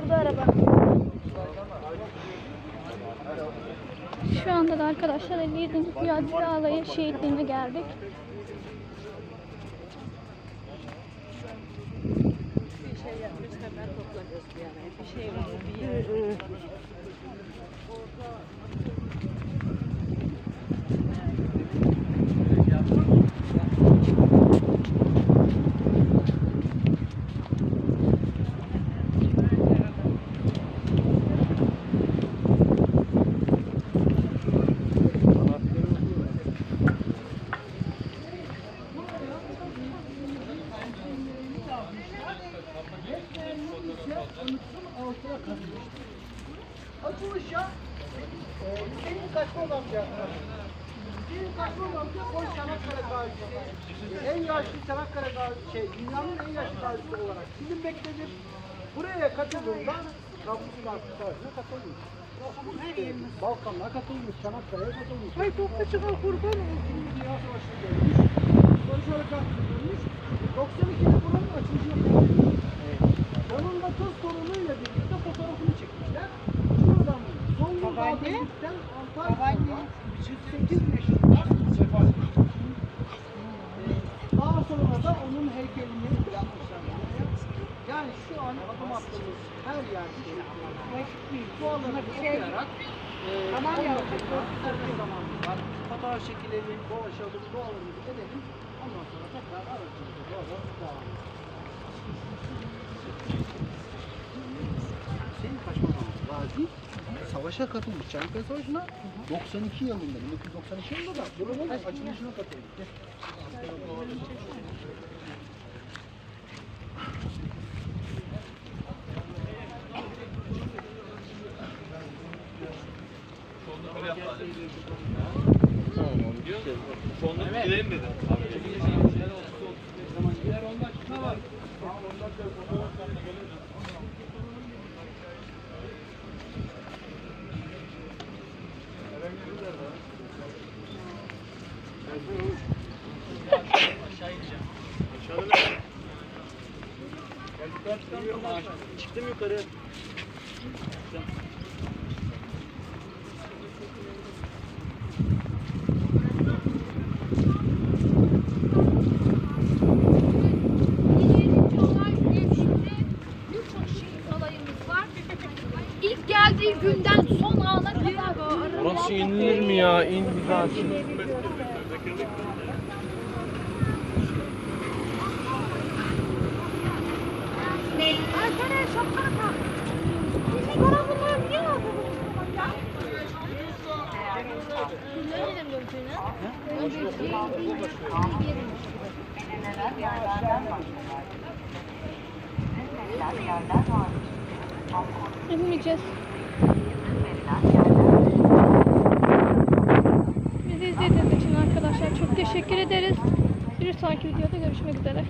Şurada araba. Şu anda da arkadaşlar 57. Ziyadil Ağlayı şehitliğine geldik. Bir şey yapmış hemen toplanıyoruz bir. Bir şey var. Bir yer. Açılış ya. Ee, senin kaçma amca. Senin kaçma amca koy Çanakkale gazisi. En yaşlı Çanakkale gazisi, şey, dünyanın en yaşlı gazisi olarak. Sizin bekledim. Buraya katıldığında Trabzonspor Savaşı'na katılmış. Balkanlar katılmış, Çanakkale'ye katılmış. Ay toplu çıkan kurban olsun. Dünya Savaşı'na gelmiş. Sonra katılmış. 92'de buranın açılışına katılmış. Onun da toz torunuyla birlikte fotoğrafını çekmişler. Şuradan Zonguldak'tan Antalya'ya 108 yaşında. Ee, Daha sonra da onun heykelini yapmışlar. Yani şu an adım her yerde bu alanı okuyarak e, tamam ya zamanımız var. Fotoğraf çekilelim, dolaşalım, doğalımızı edelim. Ondan sonra tekrar aracımızı doğru devam edelim. Savaşa katılmış. Çanakkale Savaşı'na 92 yılında, 1992 yılında da buranın açılışına katılmış. Çıktım yukarı. Birçok şehit alayımız var. İlk geldiği günden son ana kadar Orası inilir mi ya? İn bir daha. Yapmayacağız. Bizi izlediğiniz için arkadaşlar çok teşekkür ederiz. Bir sonraki videoda görüşmek üzere.